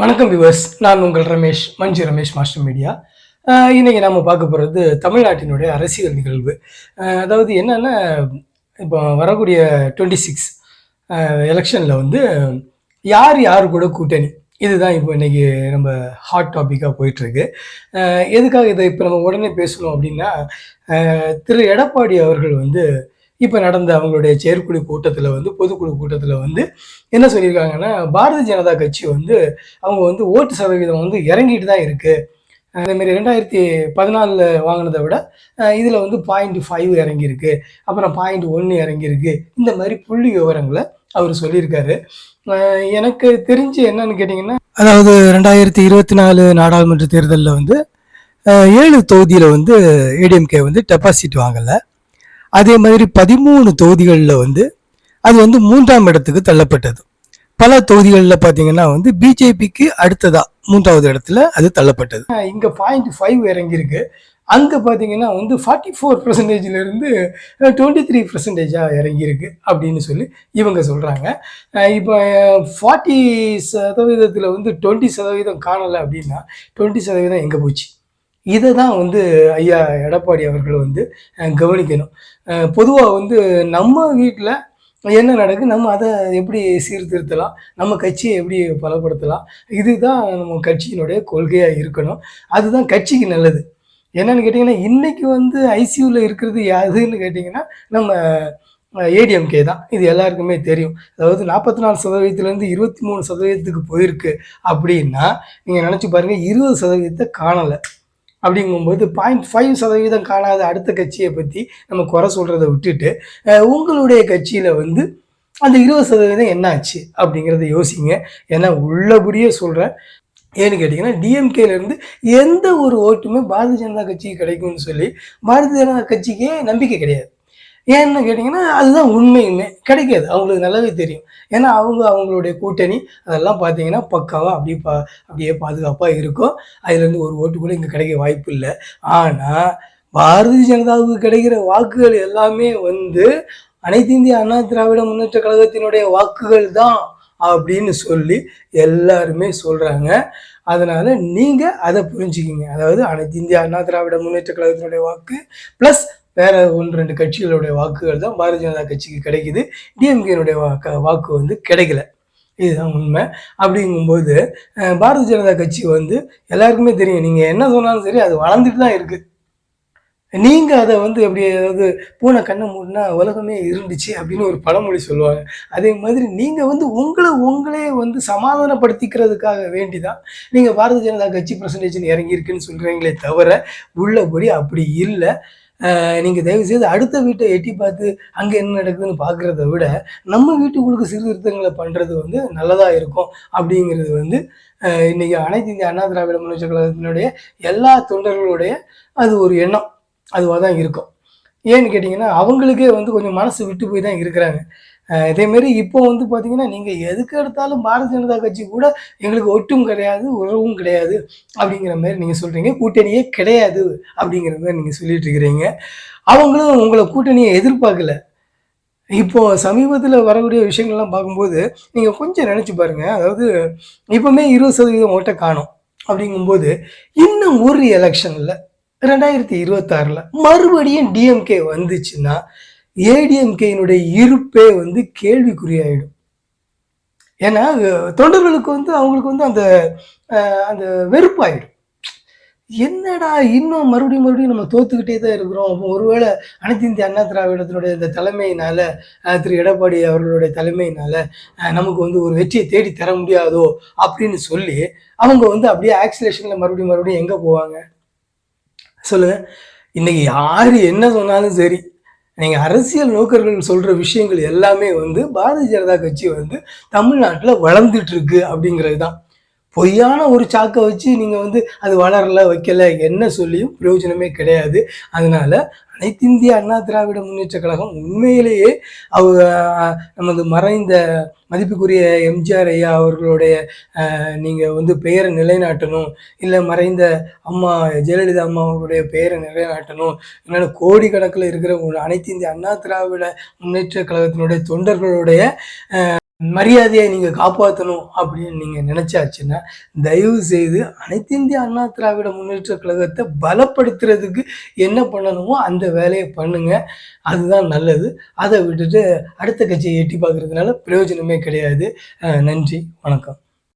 வணக்கம் விவர்ஸ் நான் உங்கள் ரமேஷ் மஞ்சு ரமேஷ் மாஸ்டர் மீடியா இன்றைக்கி நம்ம பார்க்க போகிறது தமிழ்நாட்டினுடைய அரசியல் நிகழ்வு. அதாவது என்னென்னா இப்போ வரக்கூடிய டுவெண்ட்டி சிக்ஸ் எலெக்ஷனில் வந்து யார் யார் கூட கூட்டணி? இதுதான் இப்போ இன்றைக்கி நம்ம ஹாட் டாப்பிக்காக போயிட்டுருக்கு. எதுக்காக இதை இப்போ நம்ம உடனே பேசணும் அப்படின்னா திரு எடப்பாடி அவர்கள் வந்து இப்போ நடந்த அவங்களுடைய செயற்குழு கூட்டத்தில் வந்து பொதுக்குழு கூட்டத்தில் வந்து என்ன சொல்லியிருக்காங்கன்னா பாரதிய ஜனதா கட்சி வந்து அவங்க வந்து ஓட்டு சதவீதம் வந்து இறங்கிட்டு தான் இருக்குது அதேமாரி ரெண்டாயிரத்தி பதினாலில் வாங்கினதை விட இதில் வந்து பாயிண்ட் ஃபைவ் இறங்கியிருக்கு. அப்புறம் பாயிண்ட் ஒன்று இறங்கியிருக்கு. இந்த மாதிரி புள்ளி விவரங்களை அவர் சொல்லியிருக்காரு. எனக்கு தெரிஞ்சு என்னன்னு கேட்டிங்கன்னா அதாவது ரெண்டாயிரத்தி இருபத்தி நாலு நாடாளுமன்ற தேர்தலில் வந்து ஏழு தொகுதியில் வந்து ஏடிஎம்கே வந்து டெபாசிட் வாங்கலை. அதே மாதிரி பதிமூணு தொகுதிகளில் வந்து அது வந்து மூன்றாம் இடத்துக்கு தள்ளப்பட்டது. பல தொகுதிகளில் பார்த்தீங்கன்னா வந்து பிஜேபிக்கு அடுத்ததா மூன்றாவது இடத்துல அது தள்ளப்பட்டது. இங்கே பாயிண்ட் ஃபைவ் இறங்கியிருக்கு. அங்கே பார்த்தீங்கன்னா வந்து ஃபார்ட்டி ஃபோர் பர்சன்டேஜ்லேருந்து டுவெண்ட்டி த்ரீ பர்சன்டேஜாக இறங்கியிருக்கு அப்படின்னு சொல்லி இவங்க சொல்கிறாங்க இப்போ ஃபார்ட்டி சதவீதத்தில் வந்து டுவெண்ட்டி சதவீதம் காணலை அப்படின்னா டுவெண்ட்டி சதவீதம் எங்கே போச்சு? இதை தான் வந்து ஐயா எடப்பாடி அவர்கள் வந்து கவனிக்கணும். பொதுவாக வந்து நம்ம வீட்டில் என்ன நடக்குது நம்ம அதை எப்படி சீர்திருத்தலாம் நம்ம கட்சியை எப்படி பலப்படுத்தலாம் இதுதான் நம்ம கட்சியினுடைய கொள்கையாக இருக்கணும். அதுதான் கட்சிக்கு நல்லது. என்னன்னு கேட்டிங்கன்னா இன்றைக்கி வந்து ஐசியூவில் இருக்கிறது யாருன்னு கேட்டிங்கன்னா நம்ம ஏடிஎம்கே தான். இது எல்லாருக்குமே தெரியும். அதாவது நாற்பத்தி நாலு சதவீதத்துலேருந்து இருபத்தி மூணு சதவீதத்துக்கு போயிருக்கு அப்படின்னா நீங்கள் நினச்சி பாருங்கள் இருபது சதவீதத்தை காணலை. அப்படிங்கும்போது பாயிண்ட் ஃபைவ் சதவீதம் காணாத அடுத்த கட்சியை பற்றி நம்ம குறை சொல்கிறத விட்டுட்டு உங்களுடைய கட்சியில் வந்து அந்த இருபது சதவீதம் என்னாச்சு அப்படிங்கிறத யோசிங்க. ஏன்னா உள்ளபடியே சொல்கிறேன் ஏன்னு கேட்டிங்கன்னா டிஎம்கேலேருந்து எந்த ஒரு ஓட்டுமே பாரதிய ஜனதா கட்சிக்கு கிடைக்கும்னு சொல்லி பாரதிய ஜனதா கட்சிக்கே நம்பிக்கை கிடையாது. ஏன்னு கேட்டிங்கன்னா அதுதான் உண்மையுமே. கிடைக்காது. அவங்களுக்கு நல்லாவே தெரியும். ஏன்னா அவங்க அவங்களுடைய கூட்டணி அதெல்லாம் பார்த்தீங்கன்னா பக்காவாக அப்படியே பா அப்படியே பாதுகாப்பாக இருக்கும். அதுலேருந்து ஒரு ஓட்டு கூட இங்கே கிடைக்க வாய்ப்பு இல்லை. ஆனால் பாரதிய ஜனதாவுக்கு கிடைக்கிற வாக்குகள் எல்லாமே வந்து அனைத்து இந்திய அண்ணா திராவிட முன்னேற்ற கழகத்தினுடைய வாக்குகள் தான் அப்படின்னு சொல்லி எல்லாருமே சொல்கிறாங்க அதனால் நீங்கள் அதை புரிஞ்சுக்கிங்க. அதாவது அனைத்து இந்திய அண்ணா திராவிட முன்னேற்ற கழகத்தினுடைய வாக்கு ப்ளஸ் வேற ஒன்று ரெண்டு கட்சிகளுடைய வாக்குகள் தான் பாரதிய ஜனதா கட்சிக்கு கிடைக்குது. டிஎம்கேனுடைய வாக்கு வாக்கு வந்து கிடைக்கல. இதுதான் உண்மை. அப்படிங்கும்போது பாரதிய ஜனதா கட்சி வந்து எல்லாருக்குமே தெரியும். நீங்கள் என்ன சொன்னாலும் சரி அது வளர்ந்துட்டு தான் இருக்குது நீங்கள் அதை வந்து எப்படி அதாவது பூனை கண்ணை மூடினா உலகமே இருந்துச்சு அப்படின்னு ஒரு பழமொழி சொல்லுவாங்க. அதே மாதிரி நீங்கள் வந்து உங்களை உங்களே வந்து சமாதானப்படுத்திக்கிறதுக்காக வேண்டி தான் நீங்கள் பாரதிய ஜனதா கட்சி பர்சன்டேஜ் இறங்கியிருக்குன்னு சொல்கிறீங்களே தவிர உள்ளபடி அப்படி இல்லை. நீங்கள் தயவு செய்து அடுத்த வீட்டை எட்டி பார்த்து அங்கே என்ன நடக்குதுன்னு பார்க்குறத விட நம்ம வீட்டுக்குள்ளுக்கு சீர்திருத்தங்களை பண்ணுறது வந்து நல்லதாக இருக்கும் அப்படிங்கிறது வந்து இன்றைக்கி அனைத்து இந்திய அண்ணா திராவிட முன்னேற்ற கழகத்தினுடைய எல்லா தொண்டர்களுடைய அது ஒரு எண்ணம். அதுவாக தான் இருக்கும். ஏன்னு கேட்டிங்கன்னா அவங்களுக்கே வந்து கொஞ்சம் மனசு விட்டு போய் தான் இருக்கிறாங்க. இதேமாரி இப்போ வந்து பார்த்தீங்கன்னா நீங்கள் எதுக்கு எடுத்தாலும் பாரதிய ஜனதா கட்சி கூட எங்களுக்கு ஒட்டும் கிடையாது உறவும் கிடையாது அப்படிங்கிற மாதிரி நீங்கள் சொல்கிறீங்க கூட்டணியே கிடையாது அப்படிங்கிற மாதிரி நீங்கள் சொல்லிட்டு இருக்கிறீங்க. அவங்களும் உங்களை கூட்டணியை எதிர்பார்க்கல. இப்போ சமீபத்தில் வரக்கூடிய விஷயங்கள்லாம் பார்க்கும்போது நீங்கள் கொஞ்சம் நினச்சி பாருங்கள் அதாவது இப்போமே இருபது சதவீதம் ஓட்டை காணும் அப்படிங்கும்போது இன்னும் ஒரு எலெக்ஷனில் ரெண்டாயிரத்தி இருபத்தாறில் மறுபடியும் டிஎம்கே வந்துச்சுன்னா ஏடிஎம்கேயினுடைய இருப்பே வந்து கேள்விக்குறியாயிடும். ஏன்னா தொண்டர்களுக்கு வந்து அவங்களுக்கு வந்து அந்த அந்த வெறுப்பாயிடும். என்னடா இன்னும் மறுபடியும் மறுபடியும் நம்ம தோத்துக்கிட்டே தான் இருக்கிறோம். அப்போ ஒருவேளை அனைத்து இந்திய அண்ணா திராவிடத்தினுடைய இந்த தலைமையினால திரு எடப்பாடி அவர்களுடைய தலைமையினால நமக்கு வந்து ஒரு வெற்றியை தேடி தர முடியாதோ அப்படின்னு சொல்லி அவங்க வந்து அப்படியே ஆக்சிலேஷன்ல மறுபடியும் மறுபடியும் எங்க போவாங்க? சொல்லுங்க. இன்னைக்கு யாரு என்ன சொன்னாலும் சரி நீங்க அரசியல் நோக்கர்கள் சொல்ற விஷயங்கள் எல்லாமே வந்து பாரதிய ஜனதா கட்சி வந்து தமிழ்நாட்டில் வளர்ந்துட்டு இருக்கு அப்படிங்கிறது தான் பொய்யான ஒரு சாக்கை வச்சு நீங்க வந்து அது வளரல வைக்கல என்ன சொல்லியும் பிரயோஜனமே கிடையாது. அதனால அனைத்து இந்திய அண்ணா திராவிட முன்னேற்ற கழகம் உண்மையிலேயே அவங்க நமது மறைந்த மதிப்புக்குரிய எம்ஜிஆர் ஐயா அவர்களுடைய நீங்கள் நீங்க வந்து பெயரை நிலைநாட்டணும் இல்லை மறைந்த அம்மா ஜெயலலிதா அம்மா அவர்களுடைய பெயரை நிலைநாட்டணும் இல்லைன்னா கோடிக்கணக்கில் இருக்கிற ஒரு அனைத்து இந்திய அண்ணா திராவிட முன்னேற்ற கழகத்தினுடைய தொண்டர்களுடைய மரியாதையை நீங்கள் காப்பாற்றணும் அப்படின்னு நீங்கள் நினச்சாச்சுன்னா தயவு செய்து அனைத்து இந்திய அண்ணா திராவிட முன்னேற்ற கழகத்தை பலப்படுத்துறதுக்கு என்ன பண்ணணுமோ அந்த வேலையை பண்ணுங்கள் அதுதான் நல்லது. அதை விட்டுட்டு அடுத்த கட்சியை எட்டி பார்க்குறதுனால பிரயோஜனமே கிடையாது. நன்றி. வணக்கம்.